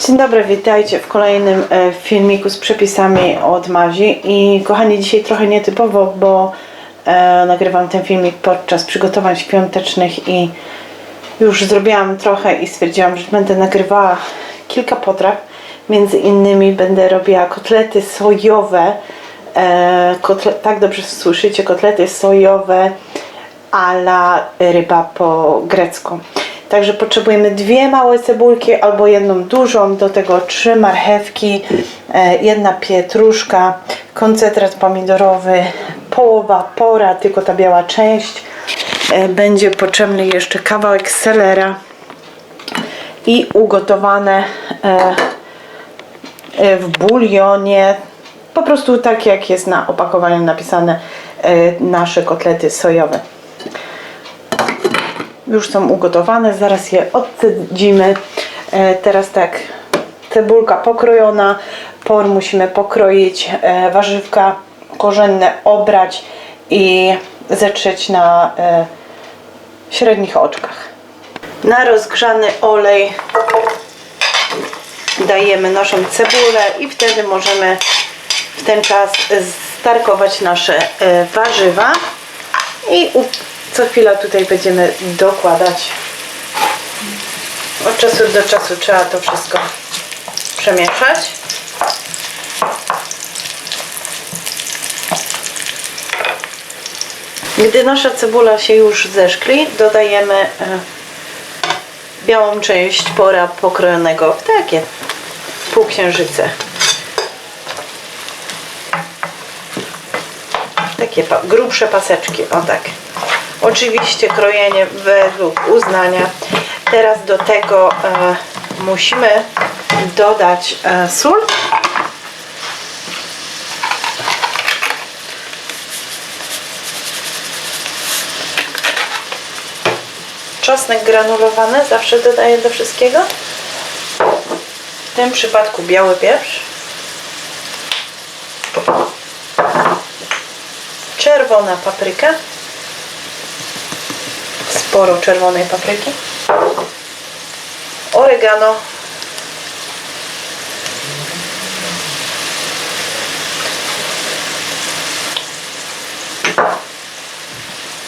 Dzień dobry, witajcie w kolejnym e, filmiku z przepisami od Mazi. I kochani dzisiaj trochę nietypowo, bo e, nagrywam ten filmik podczas przygotowań świątecznych i już zrobiłam trochę i stwierdziłam, że będę nagrywała kilka potraw. Między innymi będę robiła kotlety sojowe. E, kotle, tak dobrze słyszycie, kotlety sojowe a la ryba po grecku. Także potrzebujemy dwie małe cebulki albo jedną dużą, do tego trzy marchewki, e, jedna pietruszka, koncentrat pomidorowy, połowa pora, tylko ta biała część. E, Będzie potrzebny jeszcze kawałek selera i ugotowane e, w bulionie, po prostu tak jak jest na opakowaniu napisane nasze kotlety sojowe już są ugotowane, zaraz je odcedzimy. E, teraz tak, cebulka pokrojona, por musimy pokroić, e, warzywka korzenne obrać i zetrzeć na e, średnich oczkach. Na rozgrzany olej dajemy naszą cebulę i wtedy możemy w ten czas starkować nasze warzywa i co chwila tutaj będziemy dokładać. Od czasu do czasu trzeba to wszystko przemieszać. Gdy nasza cebula się już zeszkli, dodajemy e, białą część pora pokrojonego w takie półksiężyce. Takie grubsze paseczki, o tak. Oczywiście krojenie według uznania. Teraz do tego e, musimy dodać e, sól. Czosnek granulowany zawsze dodaję do wszystkiego. W tym przypadku biały pieprz. Czerwona papryka sporo czerwonej papryki, oregano,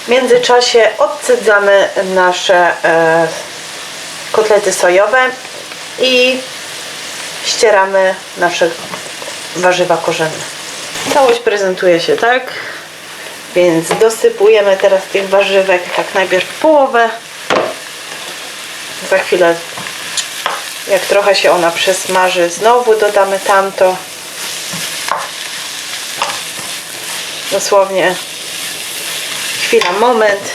w międzyczasie odcedzamy nasze e, kotlety sojowe i ścieramy nasze warzywa korzenne. Całość prezentuje się tak. Więc dosypujemy teraz tych warzywek tak najpierw połowę. Za chwilę, jak trochę się ona przesmaży, znowu dodamy tamto. Dosłownie chwila, moment.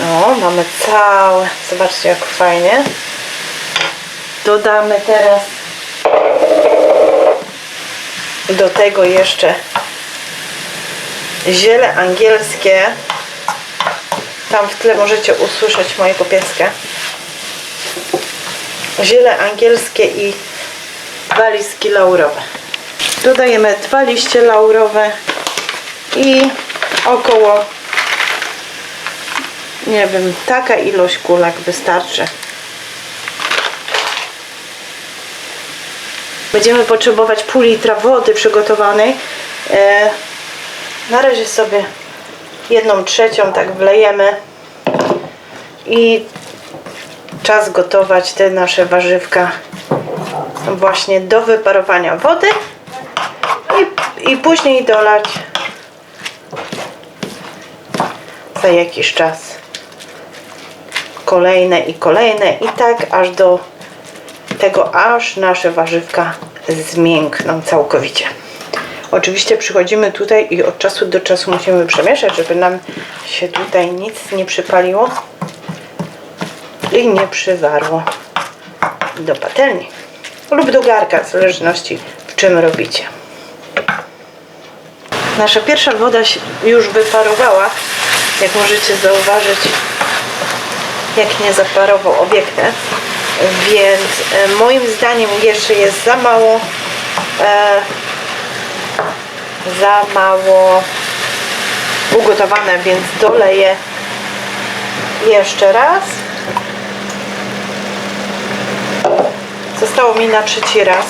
No, mamy całe. Zobaczcie, jak fajnie. Dodamy teraz do tego jeszcze ziele angielskie. Tam w tle możecie usłyszeć mojego pieska. Ziele angielskie i dwa laurowe. Dodajemy dwa liście laurowe i około nie wiem, taka ilość kulek wystarczy. Będziemy potrzebować pół litra wody przygotowanej. E, na razie sobie jedną trzecią tak wlejemy i czas gotować te nasze warzywka właśnie do wyparowania wody i, i później dolać za jakiś czas kolejne i kolejne i tak aż do tego, aż nasze warzywka zmiękną całkowicie. Oczywiście przychodzimy tutaj i od czasu do czasu musimy przemieszać, żeby nam się tutaj nic nie przypaliło i nie przywarło do patelni lub do garka, w zależności w czym robicie. Nasza pierwsza woda już wyparowała, jak możecie zauważyć, jak nie zaparował obiektem więc e, moim zdaniem jeszcze jest za mało e, za mało ugotowane, więc doleję jeszcze raz Zostało mi na trzeci raz.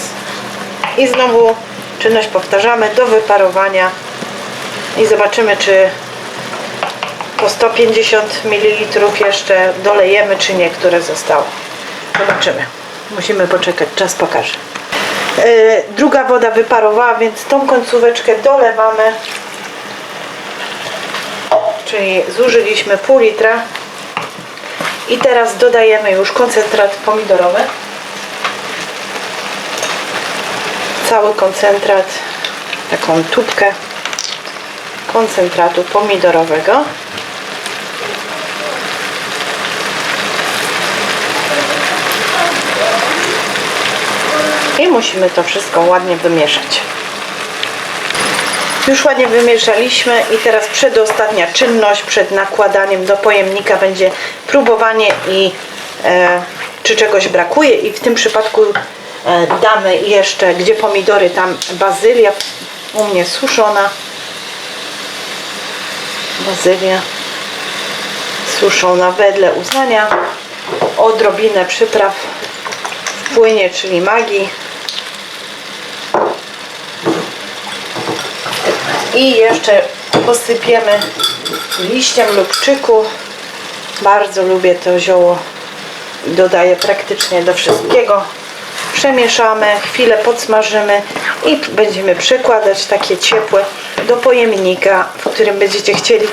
I znowu czynność powtarzamy do wyparowania. I zobaczymy, czy po 150 ml jeszcze dolejemy, czy nie, które zostało. Zobaczymy. Musimy poczekać, czas pokaże. Yy, druga woda wyparowała, więc tą końcóweczkę dolewamy. Czyli zużyliśmy pół litra. I teraz dodajemy już koncentrat pomidorowy. Cały koncentrat, taką tubkę koncentratu pomidorowego. I musimy to wszystko ładnie wymieszać. Już ładnie wymieszaliśmy i teraz przedostatnia czynność przed nakładaniem do pojemnika będzie próbowanie i e, czy czegoś brakuje. I w tym przypadku e, damy jeszcze, gdzie pomidory, tam bazylia u mnie suszona. Bazylia suszona wedle uznania. Odrobinę przypraw wpłynie, czyli magii i jeszcze posypiemy liściem lubczyku bardzo lubię to zioło dodaję praktycznie do wszystkiego przemieszamy, chwilę podsmażymy i będziemy przekładać takie ciepłe do pojemnika, w którym będziecie chcieli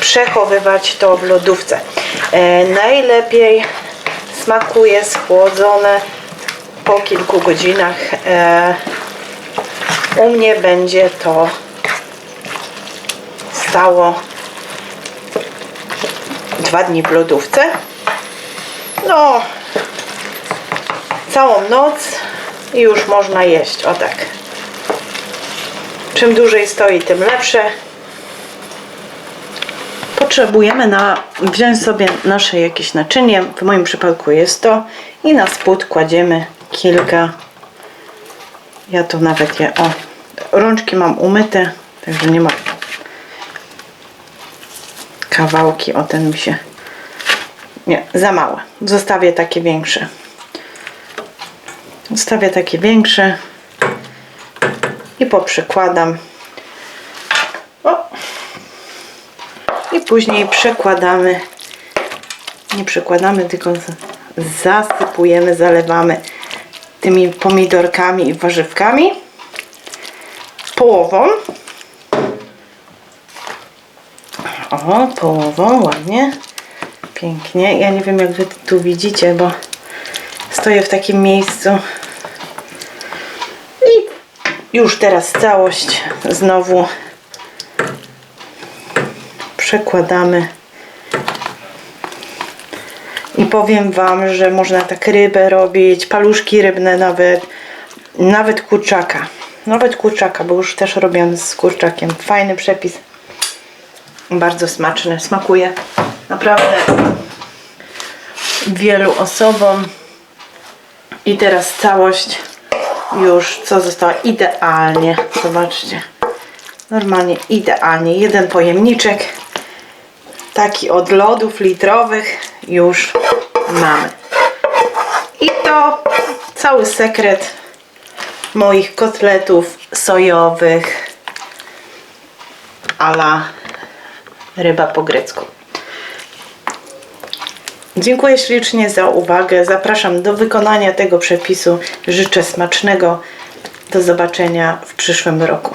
przechowywać to w lodówce. E, najlepiej smakuje schłodzone po kilku godzinach. E, u mnie będzie to stało dwa dni w lodówce. No, całą noc i już można jeść. O tak. Czym dłużej stoi, tym lepsze. Potrzebujemy na, wziąć sobie nasze jakieś naczynie. W moim przypadku jest to. I na spód kładziemy kilka. Ja to nawet je. O, rączki mam umyte, także nie ma kawałki. O ten mi się. Nie, za małe. Zostawię takie większe. Zostawię takie większe i poprzykładam. O. I później przekładamy. Nie przekładamy, tylko zasypujemy, zalewamy tymi pomidorkami i warzywkami. Połową. O, połową, ładnie. Pięknie. Ja nie wiem, jak wy tu widzicie, bo stoję w takim miejscu. I już teraz całość znowu przekładamy. I powiem Wam, że można tak rybę robić, paluszki rybne nawet, nawet kurczaka. Nawet kurczaka, bo już też robię z kurczakiem. Fajny przepis. Bardzo smaczny, smakuje naprawdę wielu osobom. I teraz całość już co została idealnie. Zobaczcie. Normalnie idealnie. Jeden pojemniczek. Taki od lodów litrowych już mamy. I to cały sekret moich kotletów sojowych ala ryba po grecku. Dziękuję ślicznie za uwagę. Zapraszam do wykonania tego przepisu. Życzę smacznego. Do zobaczenia w przyszłym roku.